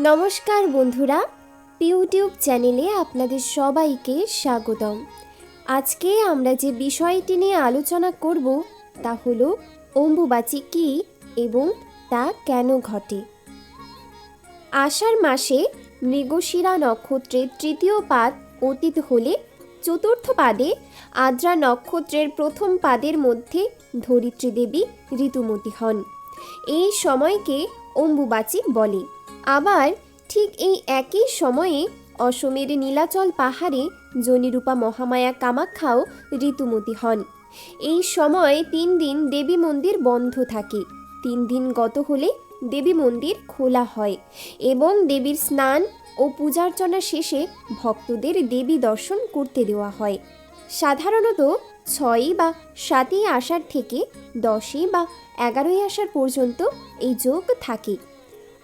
নমস্কার বন্ধুরা, ইউটিউব চ্যানেলে আপনাদের সবাইকে স্বাগতম। আজকে আমরা যে বিষয়টি নিয়ে আলোচনা করব তা হলো অম্বুবাচী কী এবং তা কেন ঘটে? আষাঢ় মাসে মৃগশিরা নক্ষত্রের তৃতীয় পাদ অতীত হলে চতুর্থ পাদে আদ্রা নক্ষত্রের প্রথম পাদের মধ্যে ধরিত্রী দেবী ঋতুমতী হন। এই সময়কে অম্বুবাচী বলে। আবার ঠিক এই একই সময়ে অসমের নীলাচল পাহাড়ে জনিরূপা মহামায়া কামাখ্যাও ঋতুমতী হন। এই সময় তিন দিন দেবী মন্দির বন্ধ থাকে। তিন দিন গত হলে দেবী মন্দির খোলা হয় এবং দেবীর স্নান ও পূজার্চনা শেষে ভক্তদের দেবী দর্শন করতে দেওয়া হয়। সাধারণত ছয়ই বা সাতই আষাঢ় থেকে দশই বা এগারোই আষাঢ় পর্যন্ত এই যোগ থাকে।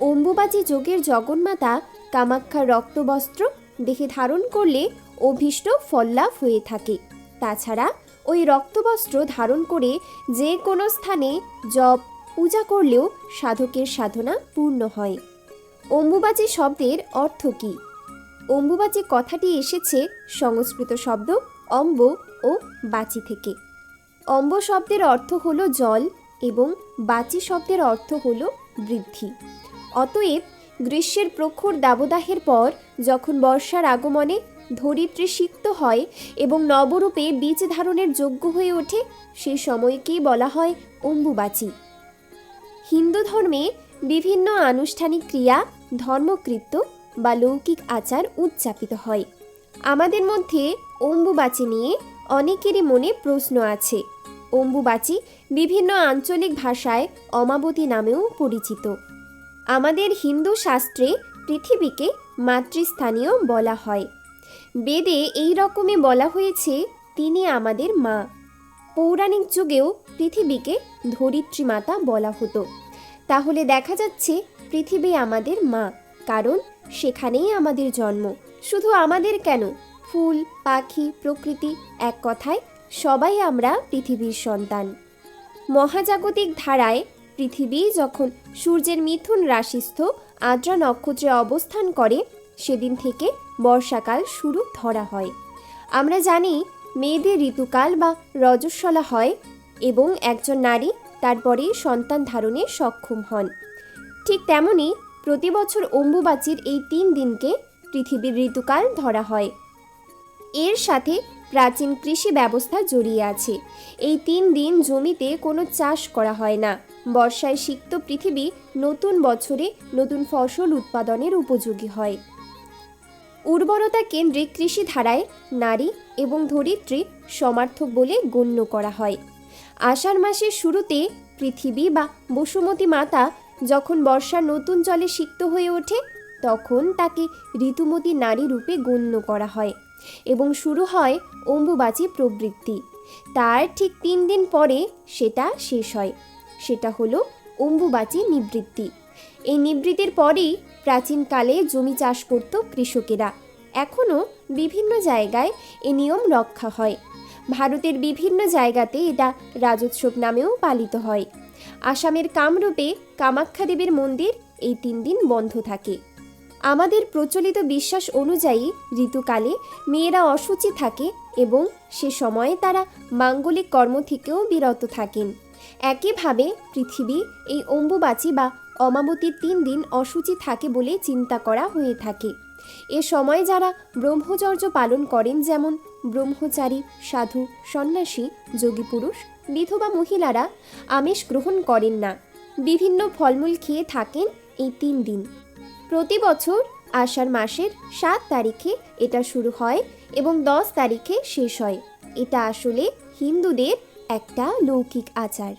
অম্বুবাচী যোগের জগন্মাতা কামাখ্যার রক্তবস্ত্র দেখে ধারণ করলে অভীষ্ট ফললাভ হয়ে থাকে। তাছাড়া ওই রক্তবস্ত্র ধারণ করে যে কোনো স্থানে জপ, পূজা করলেও সাধকের সাধনা পূর্ণ হয়। অম্বুবাচী শব্দের অর্থ কী? অম্বুবাচী কথাটি এসেছে সংস্কৃত শব্দ অম্ব ও বাচি থেকে। অম্ব শব্দের অর্থ হলো জল এবং বাচি শব্দের অর্থ হলো বৃদ্ধি। অতএব গ্রীষ্মের প্রখর দাবদাহের পর যখন বর্ষার আগমনে ধরিত্রী সিক্ত হয় এবং নবরূপে বীজ ধারণের যোগ্য হয়ে ওঠে, সে সময়কেই বলা হয় অম্বুবাচী। হিন্দু ধর্মে বিভিন্ন আনুষ্ঠানিক ক্রিয়া, ধর্মকৃত্য বা লৌকিক আচার উদযাপিত হয়। আমাদের মধ্যে অম্বুবাচী নিয়ে অনেকেরই মনে প্রশ্ন আছে। অম্বুবাচী বিভিন্ন আঞ্চলিক ভাষায় অমাবতী নামেও পরিচিত। আমাদের হিন্দু শাস্ত্রে পৃথিবীকে মাতৃস্থানীয় বলা হয়। বেদে এই রকমই বলা হয়েছে, তিনি আমাদের মা। পৌরাণিক যুগেও পৃথিবীকে ধরিত্রী মাতা বলা হতো। তাহলে দেখা যাচ্ছে, পৃথিবী আমাদের মা, কারণ সেখানেই আমাদের জন্ম। শুধু আমাদের কেন? ফুল, পাখি, প্রকৃতি, এক কথায় সবাই আমরা পৃথিবীর সন্তান। মহাজাগতিক ধারায় পৃথিবী যখন সূর্যের মিথুন রাশিস্থ আদ্রা নক্ষত্রে অবস্থান করে, সেদিন থেকে বর্ষাকাল শুরু ধরা হয়। আমরা জানি মেয়েদের ঋতুকাল বা রজস্বলা হয় এবং একজন নারী তারপরে সন্তান ধারণে সক্ষম হন। ঠিক তেমনি প্রতি বছর অম্বুবাচীর এই তিন দিনকে পৃথিবীর ঋতুকাল ধরা হয়। এর সাথে প্রাচীন কৃষি ব্যবস্থা জড়িয়ে আছে। এই তিন দিন জমিতে কোনো চাষ করা হয় না। বর্ষায় সিক্ত পৃথিবী নতুন বছরে নতুন ফসল উৎপাদনের উপযোগী হয়। উর্বরতা কেন্দ্রিক কৃষি ধারায় নারী এবং ধরিত্রী সমার্থক বলে গণ্য করা হয়। আষাঢ় মাসের শুরুতে পৃথিবী বা বসুমতী মাতা যখন বর্ষার নতুন জলে সিক্ত হয়ে ওঠে, তখন তাকে ঋতুমতী নারী রূপে গণ্য করা হয়। এবং শুরু হয় অম্বুবাচী প্রবৃত্তি। তার ঠিক তিন দিন পরে সেটা শেষ হয়। সেটা হলো অম্বুবাচী নিবৃত্তি। এই নিবৃত্তির পরেই প্রাচীনকালে জমি চাষ করত কৃষকেরা। এখনও বিভিন্ন জায়গায় এ নিয়ম রক্ষা হয়। ভারতের বিভিন্ন জায়গাতে এটা রাজোৎসব নামেও পালিত হয়। আসামের কামরূপে কামাখ্যা দেবীর মন্দির এই তিন দিন বন্ধ থাকে। আমাদের প্রচলিত বিশ্বাস অনুযায়ী ঋতুকালে মেয়েরা অসুচি থাকে এবং সে সময়ে তারা মাঙ্গলিক কর্ম থেকেও বিরত থাকেন। একইভাবে পৃথিবী এই অম্বুবাচী বা অমাবতীর তিন দিন অসুচি থাকে বলে চিন্তা করা হয়ে থাকে। এ সময় যারা ব্রহ্মচর্য পালন করেন যেমন ব্রহ্মচারী, সাধু, সন্ন্যাসী, যোগী পুরুষ, বিধবা মহিলারা আমিষ গ্রহণ করেন না। বিভিন্ন ফলমূল খেয়ে থাকেন এই তিন দিন। প্রতি বছর আষাঢ় মাসের সাত তারিখে এটা শুরু হয় এবং দশ তারিখে শেষ হয়। এটা আসলে হিন্দুদের একটা লৌকিক আচার।